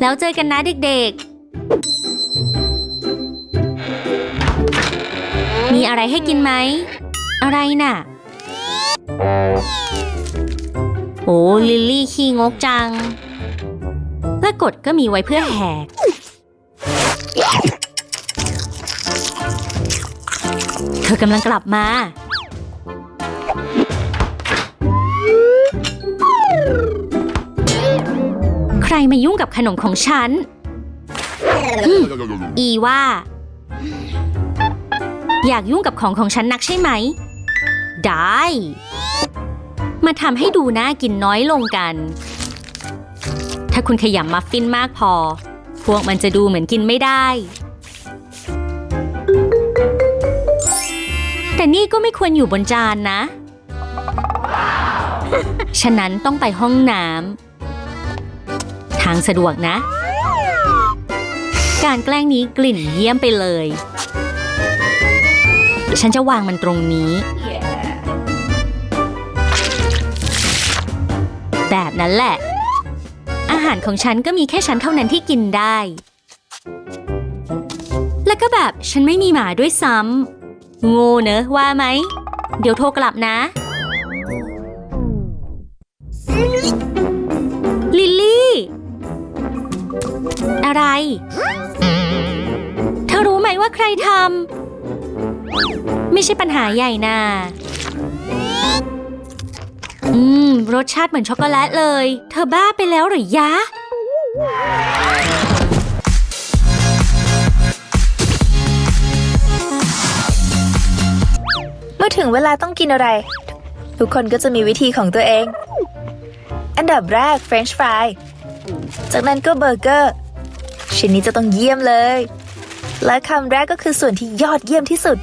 แล้วเจอกันนะเด็กๆ มีอะไรให้กินไหม อะไรน่ะ โอ้ลิลลี่ขี้งกจัง และกฎก็มีไว้เพื่อแหก เธอกำลังกลับมา มายุ่งกับขนมของฉัน อีว่า อยากยุ่งกับของของฉันนักใช่ไหม ได้ มาทำให้ดูน่ากินน้อยลงกัน ถ้าคุณขยำมัฟฟินมากพอ พวกมันจะดูเหมือนกินไม่ได้ แต่นี่ก็ไม่ควรอยู่บนจานนะ ฉะนั้นต้องไปห้องน้ำทางสะดวกนะ การแกล้งนี้กลิ่นเยี่ยมไปเลย ฉันจะวางมันตรงนี้ แบบนั้นแหละ อาหารของฉันก็มีแค่ฉันเท่านั้นที่กินได้ แล้วก็แบบฉันไม่มีหมาด้วยซ้ำโง่เนอะว่าไหม เดี๋ยวโทรกลับนะ ลิลลี่ อะไร เธอรู้ไหมว่าใครทำไม่ใช่ปัญหาใหญ่นาอืม รสชาติเหมือนช็อกโกแลตเลย เธอบ้าไปแล้วหรือยะ เมื่อถึงเวลาต้องกินอะไร ทุกคนก็จะมีวิธีของตัวเอง อันดับแรกเฟรนช์ฟราย จากนั้นก็เบอร์เกอร์ชิ้นนี้จะต้องเยี่ยมเลย และคำแรกก็คือส่วนที่ยอดเยี่ยมที่สุด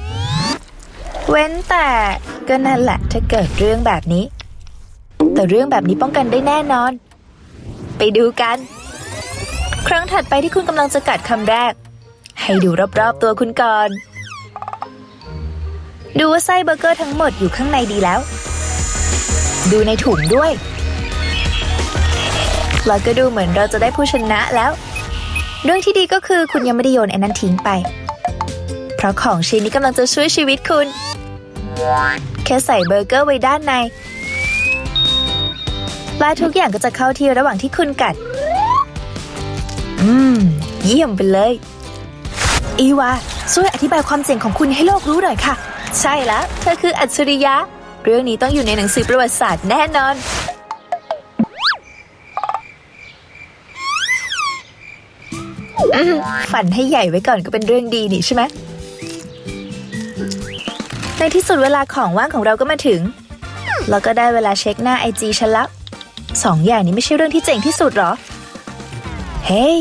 เว้นแต่ก็นั่นแหละถ้าเกิดเรื่องแบบนี้ แต่เรื่องแบบนี้ป้องกันได้แน่นอน ไปดูกัน ครั้งถัดไปที่คุณกำลังจะกัดคำแรก ให้ดูรอบๆตัวคุณก่อน ดูว่าไส้เบอร์เกอร์ทั้งหมดอยู่ข้างในดีแล้ว ดูในถุงด้วย แล้วก็ดูเหมือนเราจะได้ผู้ชนะแล้ว เรื่องที่ดีก็คือคุณยังไม่ได้โยนไอ้นั้นทิ้งไป เพราะของชิ้นนี้กำลังจะช่วยชีวิตคุณ แค่ใส่เบอร์เกอร์ไว้ด้านในและทุกอย่างก็จะเข้าที่ระหว่างที่คุณกัด อืม เยี่ยมไปเลย อีวา ช่วยอธิบายความเจ๋งของคุณให้โลกรู้หน่อยค่ะ ใช่แล้ว เธอคืออัจฉริยะ เรื่องนี้ต้องอยู่ในหนังสือประวัติศาสตร์แน่นอน ฝันให้ใหญ่ไว้ก่อนก็เป็นเรื่องดีนี่ใช่ไหมในที่สุดเวลาของว่างของเราก็มาถึง แล้วก็ได้เวลาเช็คหน้าไอจีฉันล้วสองอย่างนี้ไม่ใช่เรื่องที่เจ๋งที่สุดหรอ เฮ้ย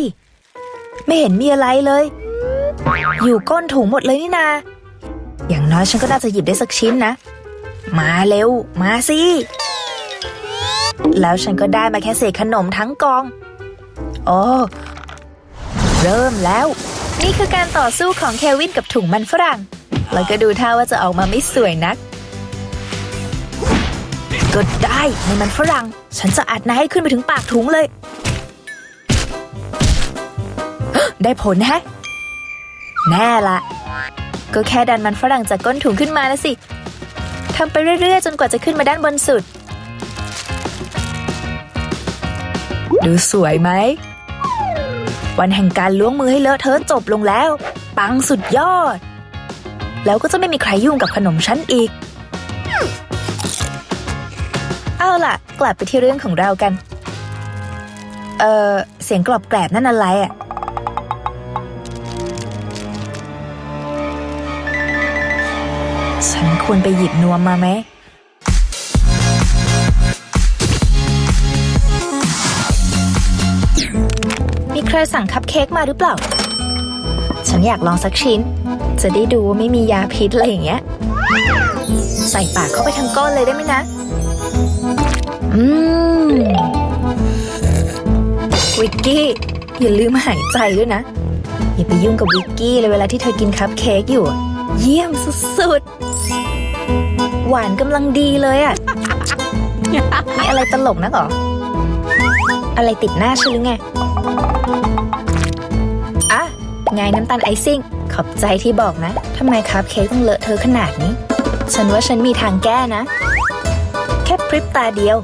ไม่เห็นมีอะไรเลย อยู่ก้นถุงหมดเลยนี่นา อย่างน้อยฉันก็น่าจะหยิบได้สักชิ้นนะ มาเร็ว มาสิ แล้วฉันก็ได้มาแค่เศษขนมทั้งกอง โอ้ เริ่มแล้ว นี่คือการต่อสู้ของเควินกับถุงมันฝรั่ง แล้วก็ดูท่าว่าจะออกมาไม่สวยนักก็ได้ในมันฝรั่ง ฉันจะอัดนายให้ขึ้นไปถึงปากถุงเลย ได้ผลแฮะ แน่ละก็แค่ดันมันฝรั่งจากก้นถุงขึ้นมานะสิทำไปเรื่อยๆ จนกว่าจะขึ้นมาด้านบนสุด ดูสวยไหม วันแห่งการล้วงมือให้เลอะเทอะจบลงแล้ว ปังสุดยอด แล้วก็จะไม่มีใครยุ่งกับขนมฉันอีก เอาล่ะ กลับไปที่เรื่องของเรากัน เออเสียงกรอบแกรบนั่นอะไรอะฉันควรไปหยิบนวมมาไหม มีใครสั่งคัพเค้กมาหรือเปล่า ฉันอยากลองสักชิ้น จะได้ดูว่าไม่มียาพิษอะไรอย่างเงี้ย ใส่ปากเข้าไปทั้งก้อนเลยได้ไหมนะ อืม วิกกี้ อย่าลืมหายใจด้วยนะ อย่าไปยุ่งกับวิกกี้เลยเวลาที่เธอกินคัพเค้กอยู่ เยี่ยมสุดๆ หวานกำลังดีเลยอะ มีอะไรตลกนักหรอ อะไรติดหน้าฉันหรือไง ไงน้ำตาลไอซิ่ง ขอบใจที่บอกนะทำไมคัพเค้กต้องเลอะเธอะขนาดนี้ ฉันว่าฉันมีทางแก้นะ แค่พริบตาเดียว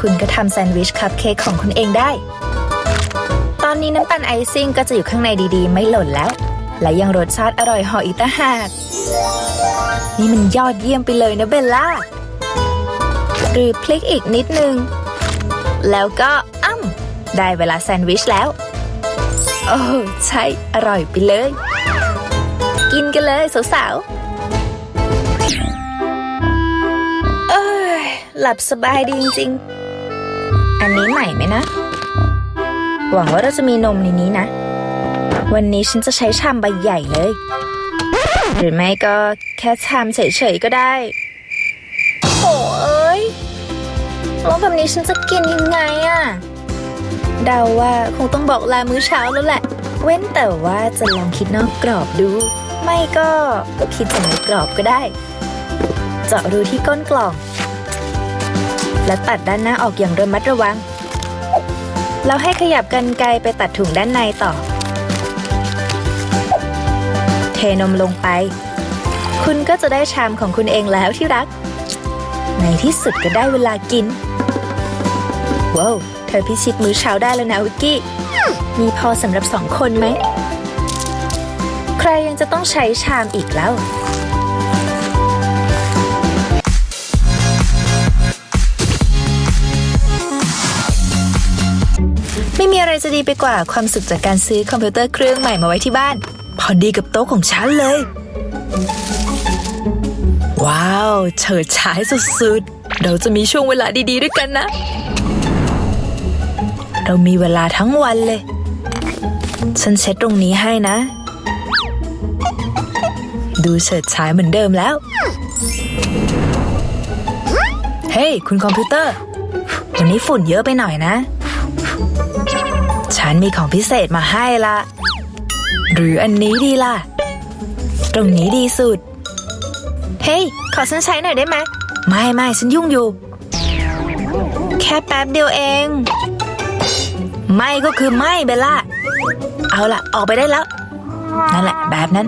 คุณก็ทำแซนด์วิชคัพเค้กของคุณเองได้ ตอนนี้น้ำตาลไอซิ่งก็จะอยู่ข้างในดีๆ ไม่หล่นแล้ว และยังรสชาติอร่อยเหออีกต่างหากนี่มันยอดเยี่ยมไปเลยนะเบลล่า หรือพลิกอีกนิดนึง แล้วก็อ้ำได้เวลาแซนด์วิชแล้ว โอ้ใช่ อร่อยไปเลย กินกันเลยสาวๆ เอ้ย หลับสบายดีจริงๆ อันนี้ใหม่ไหมนะ หวังว่าเราจะมีนมในนี้นะ วันนี้ฉันจะใช้ชามใบใหญ่เลย หรือไม่ก็แค่ชามเฉยๆก็ได้โอ้เอ้ยแล้วแบบนี้ฉันจะกินยังไงอะ เดาว่าคงต้องบอกลามื้อเช้าแล้วแหละ เว้นแต่ว่าจะลองคิดนอกกรอบดู ไม่ก็คิดจากในกรอบก็ได้ เจาะรูที่ก้นกล่อง และตัดด้านหน้าออกอย่างระมัดระวังแล้วให้ขยับกันไกรไปตัดถุงด้านในต่อ เทนมลงไป คุณก็จะได้ชามของคุณเองแล้วที่รัก ในที่สุดก็ได้เวลากิน ว้าว เธอพิชิตมื้อเช้าได้แล้วนะวิกกี้ มีพอสำหรับสองคนไหม ใครยังจะต้องใช้ชามอีกแล้วไม่มีอะไรจะดีไปกว่าความสุขจากการซื้อคอมพิวเตอร์เครื่องใหม่มาไว้ที่บ้าน พอดีกับโต๊ะของฉันเลย ว้าวเฉิดฉายสุดๆ เราจะมีช่วงเวลาดีๆด้วยกันนะ เรามีเวลาทั้งวันเลย ฉันเช็ดตรงนี้ให้นะ ดูเฉิดฉายเหมือนเดิมแล้ว เฮ้ยคุณคอมพิวเตอร์ วันนี้ฝุ่นเยอะไปหน่อยนะ ฉันมีของพิเศษมาให้ละ หรืออันนี้ดีล่ะ ตรงนี้ดีสุด เฮ้ยขอฉันใช้หน่อยได้ไหม ไม่ไม่ฉันยุ่งอยู่ แค่แป๊บเดียวเอง ไม่ก็คือไม่เบลล่า เอาล่ะ ออกไปได้แล้ว นั่นแหละ แบบนั้น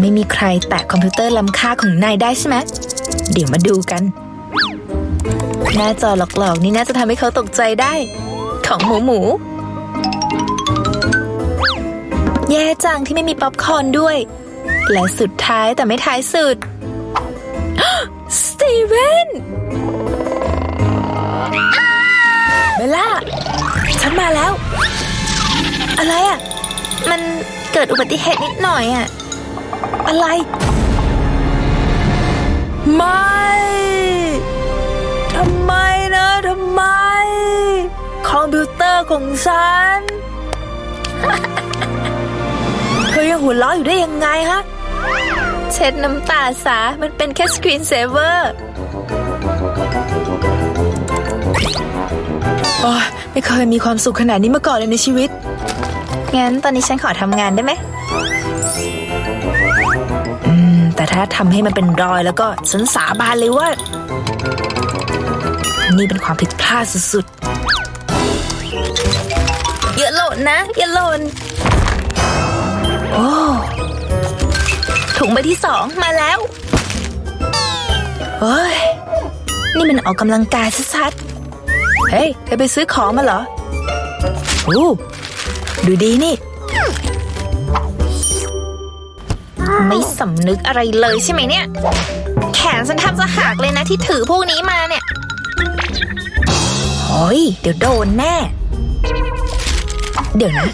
ไม่มีใครแตะคอมพิวเตอร์ล้ำค่าของนายได้ใช่ไหม เดี๋ยวมาดูกัน หน้าจอหลอกๆ นี่น่าจะทำให้เขาตกใจได้ ของหมูหมู แย่จังที่ไม่มีป๊อปคอร์นด้วย และสุดท้ายแต่ไม่ท้ายสุดสตีเวน เบลล่า ฉันมาแล้ว อะไรอะ มันเกิดอุบัติเหตุนิดหน่อยอะ อะไร ไม่ ทำไมนะทำไม คอมพิวเตอร์ของฉัน เธอยังหัวเราะอยู่ได้ยังไงฮะ เช็ดน้ำตาสามันเป็นแค่สกรีนเซเวอร์ โอ้ยไม่เคยมีความสุขขนาดนี้มาก่อนเลยในชีวิต งั้นตอนนี้ฉันขอทำงานได้ไหมอืม แต่ถ้าทำให้มันเป็นรอยแล้วก็ฉันสาบานเลยว่า นี่เป็นความผิดพลาดสุดๆอย่าหล่นนะอย่าหล่นโอ้ถุงใบที่สองมาแล้ว เฮ้ย นี่มันออกกำลังกายชัด เฮ้ย เธอไปซื้อของมาเหรอโอ้ดูดีนี่ ไม่สำนึกอะไรเลยใช่ไหมเนี่ย แขนฉันทำจะหักเลยนะที่ถือพวกนี้มาเนี่ยโอ้ยเดี๋ยวโดนแน่ เดี๋ยวนะ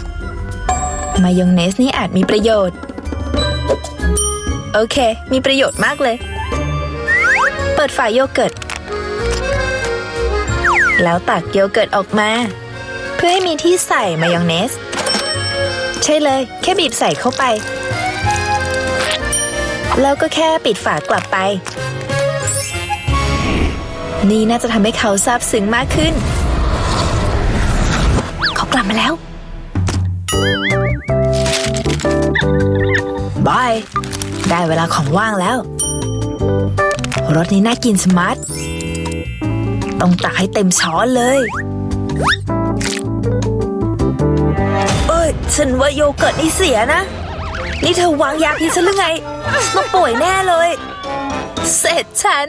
มายองเนสนี่อาจมีประโยชน์ โอเค มีประโยชน์มากเลย เปิดฝาโยเกิร์ต แล้วตักโยเกิร์ตออกมา เพื่อให้มีที่ใส่มายองเนส ใช่เลย แค่บีบใส่เข้าไป แล้วก็แค่ปิดฝากลับไป นี่น่าจะทำให้เขาซาบซึ้งมากขึ้น เขากลับมาแล้วบาย ได้เวลาของว่างแล้วรสนี้น่ากินสมัด ต้องตักให้เต็มช้อนเลย เอ้ย ฉันว่าโยเกิร์ตนี่เสียนะ นี่เธอวางยาพิษฉันหรือไงต้องป่วยแน่เลย เสร็จฉัน